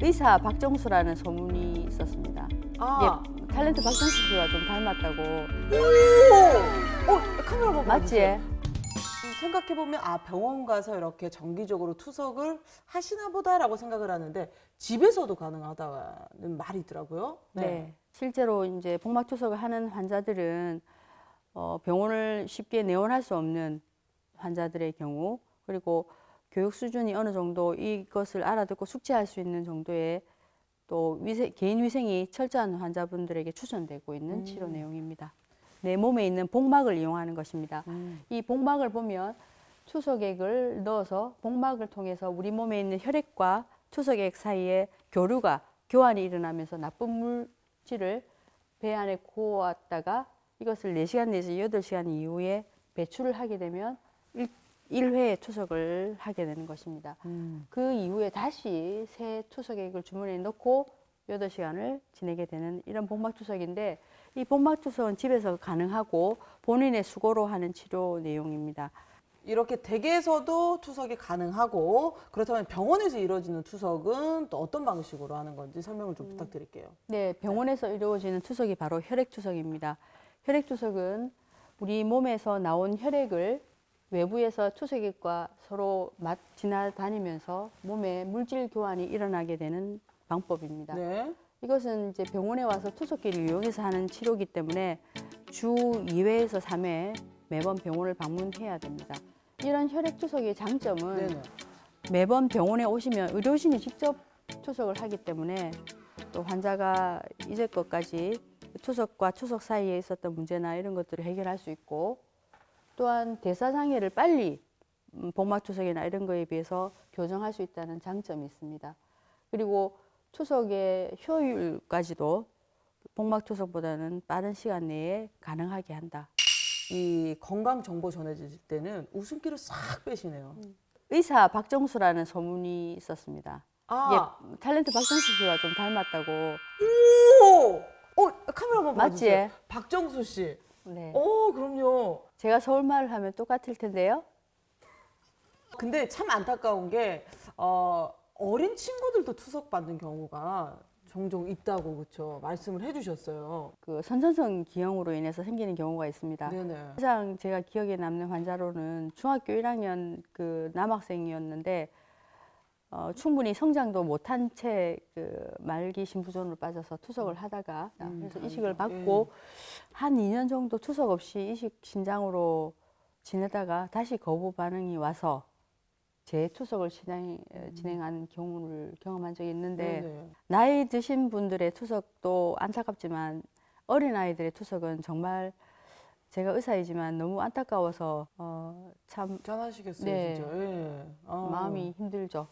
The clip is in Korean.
의사 박정수라는 소문이 있었습니다. 아, 예, 탤런트 박정수 씨와 좀 닮았다고. 오! 어, 카메라 봐봐. 맞지? 생각해 보면 아 병원 가서 이렇게 정기적으로 투석을 하시나 보다라고 생각을 하는데 집에서도 가능하다는 말이 있더라고요. 네. 실제로 이제 복막 투석을 하는 환자들은 어, 병원을 쉽게 내원할 수 없는 환자들의 경우 그리고 교육 수준이 어느 정도 이것을 알아듣고 숙지할 수 있는 정도의 또 위세, 개인 위생이 철저한 환자분들에게 추천되고 있는 음. 치료 내용입니다. 내 몸에 있는 복막을 이용하는 것입니다. 음. 이 복막을 보면 투석액을 넣어서 복막을 통해서 우리 몸에 있는 혈액과 투석액 사이에 교류가 교환이 일어나면서 나쁜 물질을 배 안에 고았다가 이것을 4시간 내지 8시간 이후에 배출을 하게 되면 일 1회 투석을 하게 되는 것입니다. 음. 그 이후에 다시 새 투석액을 주머니에 넣고 8시간을 지내게 되는 이런 복막 투석인데 이 복막 투석은 집에서 가능하고 본인의 수고로 하는 치료 내용입니다. 이렇게 댁에서도 투석이 가능하고 그렇다면 병원에서 이루어지는 투석은 또 어떤 방식으로 하는 건지 설명을 좀 부탁드릴게요. 네, 병원에서 이루어지는 투석이 바로 혈액 투석입니다. 혈액 투석은 우리 몸에서 나온 혈액을 외부에서 투석액과 서로 맞 지나다니면서 몸에 물질 교환이 일어나게 되는 방법입니다. 네. 이것은 이제 병원에 와서 투석기를 이용해서 하는 치료이기 때문에 주 2회에서 3회 매번 병원을 방문해야 됩니다. 이런 혈액 투석의 장점은 네네. 매번 병원에 오시면 의료진이 직접 투석을 하기 때문에 또 환자가 이제껏까지 투석과 투석 사이에 있었던 문제나 이런 것들을 해결할 수 있고 또한 대사장애를 빨리 음, 복막 투석이나 이런 거에 비해서 교정할 수 있다는 장점이 있습니다. 그리고 투석의 효율까지도 복막 투석보다는 빠른 시간 내에 가능하게 한다. 이 건강 정보 전해질 때는 웃음기를 싹 빼시네요. 의사 박정수라는 소문이 있었습니다. 아, 예, 탤런트 박정수 씨와 좀 닮았다고. 오! 어, 카메라 한번 맞지? 봐주세요. 박정수 씨. 네. 오, 그럼요. 제가 서울말을 하면 똑같을 텐데요. 근데 참 안타까운 게 어, 어린 친구들도 투석 받는 경우가 종종 있다고 그렇죠 말씀을 해주셨어요. 그 선천성 기형으로 인해서 생기는 경우가 있습니다. 네네. 가장 제가 기억에 남는 환자로는 중학교 1학년 그 남학생이었는데 어, 충분히 성장도 못한 채 그 말기 신부전으로 빠져서 투석을 하다가 음, 그래서. 이식을 받고 한 2년 정도 투석 없이 이식 신장으로 지내다가 다시 거부 반응이 와서 재투석을 진행, 진행한 경우를 경험한 적이 있는데 네네. 나이 드신 분들의 투석도 안타깝지만 어린 아이들의 투석은 정말 제가 의사이지만 너무 안타까워서 어, 참 짠하시겠어요, 네. 진짜. 예. 아. 마음이 힘들죠.